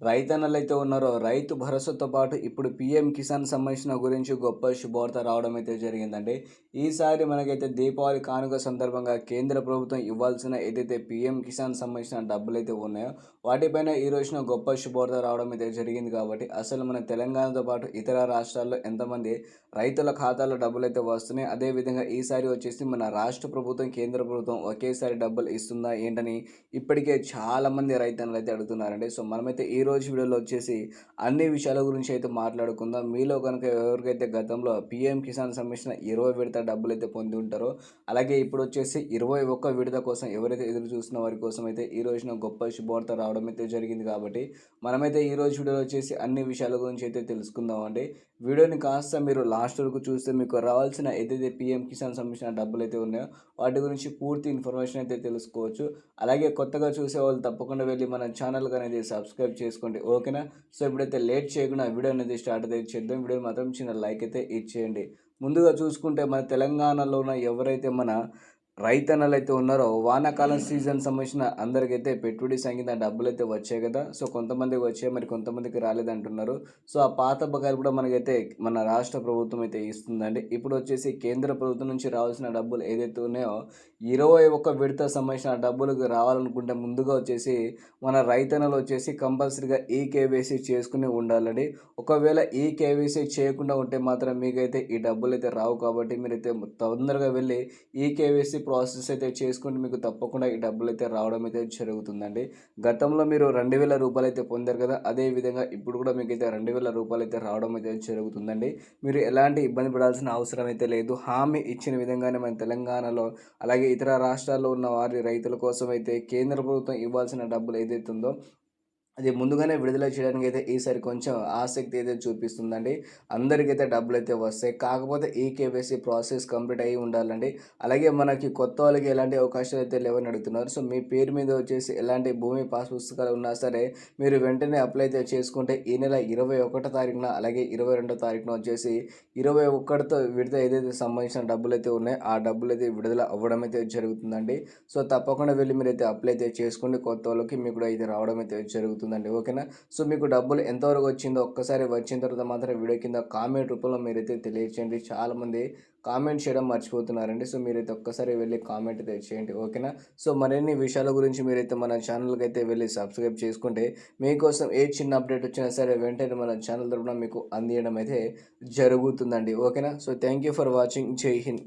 రైతన్నలు అయితే ఉన్నారో రైతు భరోసాతో పాటు ఇప్పుడు పిఎం కిసాన్ సంబంధించిన గురించి గొప్ప శుభవార్త రావడం అయితే జరిగిందండి. ఈసారి మనకైతే దీపావళి కానుక సందర్భంగా కేంద్ర ప్రభుత్వం ఇవ్వాల్సిన ఏదైతే పిఎం కిసాన్ సంబంధించిన డబ్బులు అయితే ఉన్నాయో వాటిపైన ఈ రోజున గొప్ప శుభవార్త రావడం అయితే జరిగింది కాబట్టి అసలు మన తెలంగాణతో పాటు ఇతర రాష్ట్రాల్లో ఎంతమంది రైతుల ఖాతాలో డబ్బులు అయితే వస్తున్నాయి అదేవిధంగా ఈసారి వచ్చేసి మన రాష్ట్ర ప్రభుత్వం కేంద్ర ప్రభుత్వం ఒకేసారి డబ్బులు ఇస్తుందా ఏంటని ఇప్పటికే చాలామంది రైతన్నలు అయితే అడుగుతున్నారండి. సో మనమైతే ఈ రోజు వీడియోలో వచ్చేసి అన్ని విషయాల గురించి అయితే మాట్లాడుకుందాం. మీలో కనుక ఎవరికైతే గతంలో పిఎం కిసాన్ సంబంధించిన ఇరవై విడత డబ్బులు అయితే పొంది ఉంటారో అలాగే ఇప్పుడు వచ్చేసి ఇరవై ఒక్క విడత కోసం ఎవరైతే ఎదురు చూస్తున్న వారి కోసం అయితే ఈ రోజున గొప్ప శుభవార్త రావడం అయితే జరిగింది కాబట్టి మనమైతే ఈ రోజు వీడియోలో వచ్చేసి అన్ని విషయాల గురించి అయితే తెలుసుకుందాం అండి. వీడియోని కాస్త మీరు లాస్ట్ వరకు చూస్తే మీకు రావాల్సిన ఏదైతే పిఎం కిసాన్ సంబంధించిన డబ్బులు అయితే ఉన్నాయో వాటి గురించి పూర్తి ఇన్ఫర్మేషన్ అయితే తెలుసుకోవచ్చు. అలాగే కొత్తగా చూసే వాళ్ళు తప్పకుండా వెళ్ళి మన ఛానల్ అనేది సబ్స్క్రైబ్ చేసుకోండి ఓకేనా? సో ఇప్పుడైతే లేట్ చేయకుండా వీడియో అనేది స్టార్ట్ అయితే చేద్దాం. వీడియో మాత్రం చిన్న లైక్ అయితే ఇచ్చేయండి. ముందుగా చూసుకుంటే మన తెలంగాణలో ఉన్న ఎవరైతే మన రైతన్నలు అయితే ఉన్నారో వానాకాలం సీజన్ సంబంధించిన అందరికైతే పెట్టుబడి సంగీత డబ్బులు అయితే వచ్చాయి కదా. సో కొంతమందికి వచ్చాయి మరి కొంతమందికి రాలేదంటున్నారు. సో ఆ పాత బకాయిలు కూడా మనకైతే మన రాష్ట్ర ప్రభుత్వం అయితే ఇస్తుందండి. ఇప్పుడు వచ్చేసి కేంద్ర ప్రభుత్వం నుంచి రావాల్సిన డబ్బులు ఏదైతే ఉన్నాయో ఇరవై ఒక్క విడత సంబంధించిన డబ్బులకు రావాలనుకుంటే ముందుగా వచ్చేసి మన రైతన్నలు వచ్చేసి కంపల్సరీగా ఈ కేవైసీ చేసుకుని ఉండాలండి. ఒకవేళ ఈ కేవైసీ చేయకుండా ఉంటే మాత్రం మీకైతే ఈ డబ్బులు అయితే రావు కాబట్టి మీరైతే తొందరగా వెళ్ళి ఈ కేవైసీ ప్రాసెస్ అయితే చేసుకుంటే మీకు తప్పకుండా ఈ డబ్బులు అయితే రావడం అయితే జరుగుతుందండి. గతంలో మీరు రెండు వేల రూపాయలు అయితే పొందారు కదా అదే విధంగా ఇప్పుడు కూడా మీకు అయితే రెండు వేల రూపాయలు అయితే రావడం అయితే జరుగుతుందండి. మీరు ఎలాంటి ఇబ్బంది పడాల్సిన అవసరం అయితే లేదు. హామీ ఇచ్చిన విధంగానే మన తెలంగాణలో అలాగే ఇతర రాష్ట్రాల్లో ఉన్న వారి రైతుల కోసం అయితే కేంద్ర ప్రభుత్వం ఇవ్వాల్సిన డబ్బులు ఏదైతే ఉందో అది ముందుగానే విడుదల చేయడానికి అయితే ఈసారి కొంచెం ఆసక్తి అయితే చూపిస్తుందండి. అందరికైతే డబ్బులు అయితే వస్తాయి. కాకపోతే ఈ కేవైసీ ప్రాసెస్ కంప్లీట్ అయ్యి ఉండాలండి. అలాగే మనకి కొత్త వాళ్ళకి ఎలాంటి అవకాశాలు అయితే లేవని అడుగుతున్నారు. సో మీ పేరు మీద వచ్చేసి ఎలాంటి భూమి పాస్ పుస్తకాలు ఉన్నా సరే మీరు వెంటనే అప్లై అయితే చేసుకుంటే ఈ నెల ఇరవై ఒకటో తారీఖున అలాగే ఇరవై రెండో తారీఖున వచ్చేసి ఇరవై ఒక్కటితో విడుదల ఏదైతే సంబంధించిన డబ్బులు అయితే ఉన్నాయో ఆ డబ్బులు అయితే విడుదల అవ్వడం అయితే జరుగుతుందండి. సో తప్పకుండా వెళ్ళి మీరు అయితే అప్లై అయితే చేసుకోండి. కొత్త వాళ్ళకి మీకు కూడా అయితే రావడం అయితే జరుగుతుంది. అవుతుందండి ఓకేనా? సో మీకు డబ్బులు ఎంతవరకు వచ్చిందో ఒక్కసారి వచ్చిన తర్వాత మాత్రం వీడియో కింద కామెంట్ రూపంలో మీరైతే తెలియచేయండి. చాలామంది కామెంట్ చేయడం మర్చిపోతున్నారండి. సో మీరైతే ఒక్కసారి వెళ్ళి కామెంట్ అయితే చేయండి. ఓకేనా? సో మరిన్ని విషయాల గురించి మీరైతే మన ఛానల్కి అయితే వెళ్ళి సబ్స్క్రైబ్ చేసుకుంటే మీకోసం ఏ చిన్న అప్డేట్ వచ్చినా సరే వెంటనే మన ఛానల్ తరఫున మీకు అందియడం అయితే జరుగుతుందండి. ఓకేనా? So thank you for watching. Jai Hind.